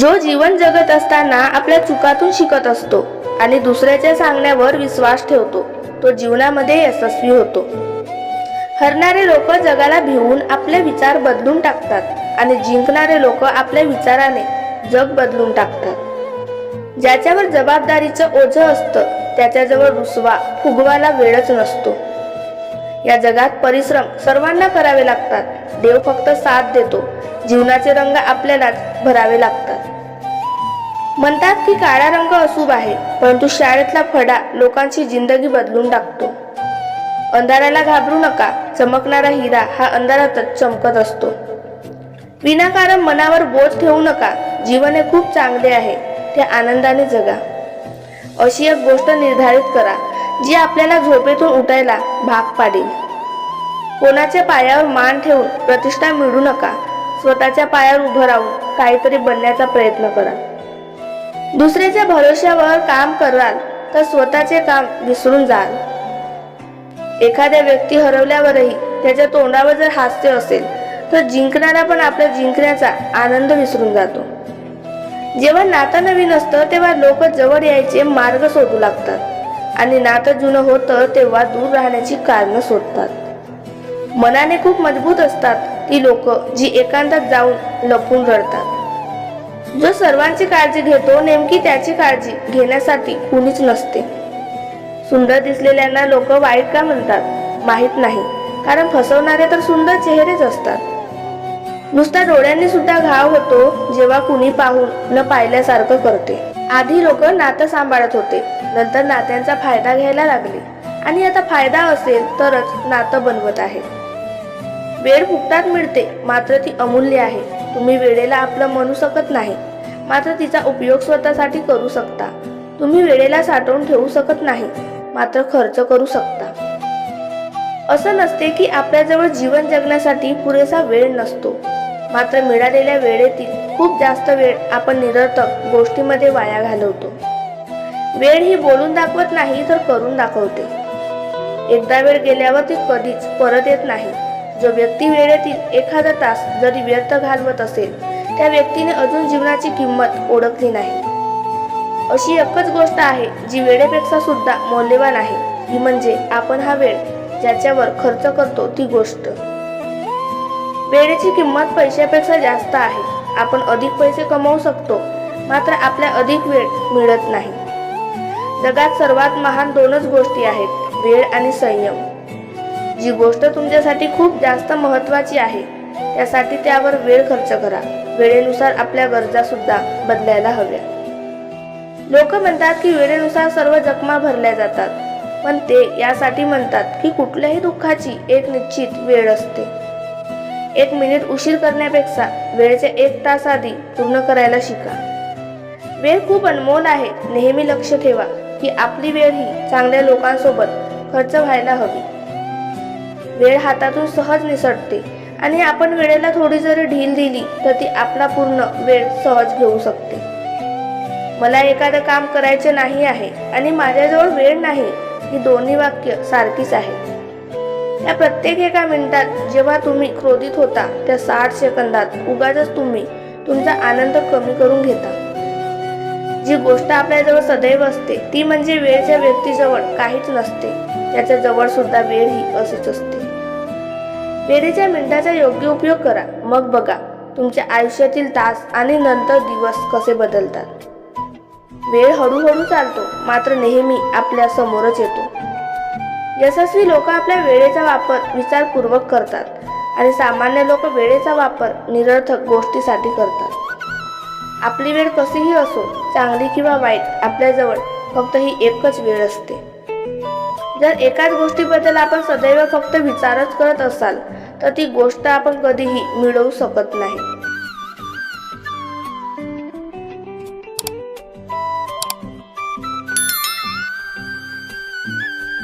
जो जीवन जगत असताना आपल्या चुकातून शिकत असतो आणि दुसऱ्याच्या सांगण्यावर विश्वास ठेवतो तो जीवनामध्ये यशस्वी होतो. हरणारे लोक जगाला भिवून आपले विचार बदलून टाकतात आणि जिंकणारे लोक आपल्या विचाराने जग बदलून टाकतात. ज्याच्यावर जबाबदारीचं ओझं असतं त्याच्याजवळ रुसवा फुगवाला वेळच नसतो. या जगात परिश्रम सर्वांना करावे लागतात. देव फक्त साथ देतो. जीवनाचे रंग आपल्यालाच भरावे लागतात. म्हणतात की काळा रंग अशुभ आहे परंतु शाळेतला फडा लोकांची जिंदगी बदलून टाकतो. अंधाराला घाबरू नका चमकणारा हिरा हा अंधारातच चमकत असतो. विनाकारण मनावर बोध ठेवू नका जीवन हे खूप चांगले आहे ते आनंदाने जगा. अशी एक गोष्ट निर्धारित करा जी आपल्याला झोपेतून उठायला भाग पाडेल. कोणाच्या पायावर मान ठेवून प्रतिष्ठा मिळू नका स्वतःच्या पायावर उभं राहून काहीतरी बनण्याचा प्रयत्न करा. दुसऱ्याच्या भरोश्यावर काम कराल तर स्वतःचे काम विसरून जाल. एखाद्या व्यक्ती हरवल्यावरही त्याच्या तोंडावर जर हास्य असेल तर जिंकणारा पण आपल्या जिंकण्याचा आनंद विसरून जातो. जेव्हा नातं नवीन असतं तेव्हा लोक जवळ यायचे मार्ग शोधू लागतात. आणि नातं जुनं होतं तेव्हा दूर राहण्याची कारणं शोधतात. मनाने खूप मजबूत असतात ती लोक जी एकांतात जाऊन लपून रडतात. जो सर्वांची काळजी घेतो नेमकी त्याची काळजी घेण्यासाठी कुणीच नसते. सुंदर दिसलेल्यांना लोक वाईट का म्हणतात? माहीत नाही. कारण फसवणारे तर सुंदर चेहरेच असतात. नुसत्या डोळ्यांनी सुद्धा घाव होतो जेव्हा कुणी पाहून न पाहिल्यासारखं करते. आधी लोक नातं सांभाळत होते. नंतर नात्यांचा फायदा घ्यायला लागले. आणि आता फायदा असेल तरच नातं बनवत आहे. वेळ फुकटात मिळते मात्र ती अमूल्य आहे. तुम्ही वेळेला आपलं म्हणू शकत नाही. मात्र तिचा उपयोग स्वतःसाठी करू शकता. तुम्ही वेळेला साठवून ठेवू शकत नाही मात्र खर्च करू शकता. असं नसते की आपल्याजवळ जीवन जगण्यासाठी पुरेसा वेळ नसतो. मात्र मिळालेल्या वेळेतील खूप जास्त वेळ आपण निरर्थक गोष्टीमध्ये वाया घालवतो. वेळ ही बोलून दाखवत नाही तर करून दाखवते. एकदा वेळ गेल्यावर ती कधीच परत येत नाही. जो व्यक्ती वेळेतील एखादा तास जरी व्यर्थ घालवत असेल त्या व्यक्तीने अजून जीवनाची किंमत ओळखली नाही. अशी एकच गोष्ट आहे जी वेळेपेक्षा सुद्धा मौल्यवान आहे. ती म्हणजे आपण हा वेळ ज्याच्यावर खर्च करतो ती गोष्ट. वेळेची किंमत पैशापेक्षा जास्त आहे. आपण अधिक पैसे कमवू शकतो मात्र आपल्या अधिक वेळ मिळत नाही. जगात सर्वात महान दोनच गोष्टी आहेत वेळ आणि संयम. जी गोष्ट तुमच्यासाठी खूप जास्त महत्वाची आहे त्यासाठी त्यावर वेळ खर्च करा. वेळेनुसार आपल्या गरजा सुद्धा बदलायला हव्या. लोक म्हणतात की वेळेनुसार सर्व जखमा भरल्या जातात पण ते यासाठी म्हणतात की कुठल्याही दुःखाची एक निश्चित वेळ असते. एक मिनिट उशीर करण्यापेक्षा वेळेचे एक तास आधी पूर्ण करायला शिका. वेळ खूप अनमोल आहे नेहमी लक्ष ठेवा की आपली वेळ ही चांगल्या लोकांसोबत खर्च व्हायला हवी. वेळ हातातून सहज निसटते. आणि आपण वेळेला थोडी जरी ढील दिली तर ती आपला पूर्ण वेळ सहज घेऊ शकते. मला एखादं काम करायचे नाही आहे आणि माझ्याजवळ वेळ नाही ही दोन्ही वाक्य सारखीच आहे. या प्रत्येक एका मिनिटात जेव्हा तुम्ही क्रोधित होता त्या साठ सेकंदात उगाच तुम्ही तुमचा आनंद कमी करून घेता. जी गोष्ट आपल्याजवळ सदैव असते ती म्हणजे वेळच्या व्यक्तीजवळ काहीच नसते. त्याच्याजवळ सुद्धा वेळ ही अशीच असते. वेळेच्या मिनिटाचा योग्य उपयोग करा. मग बघा तुमच्या आयुष्यातील तास आणि नंतर दिवस कसे बदलतात. वेळ हळूहळू चालतो मात्र नेहमी आपल्या समोरच येतो. यशस्वी लोक आपल्या वेळेचा वापर विचारपूर्वक करतात आणि सामान्य लोक वेळेचा वापर निरर्थक गोष्टीसाठी करतात. आपली वेळ कशीही असो चांगली किंवा वाईट आपल्याजवळ फक्त ही एकच वेळ असते. जर एकाच गोष्टीबद्दल आपण सदैव फक्त विचारच करत असाल तर ती गोष्ट आपण कधीही मिळवू शकत नाही.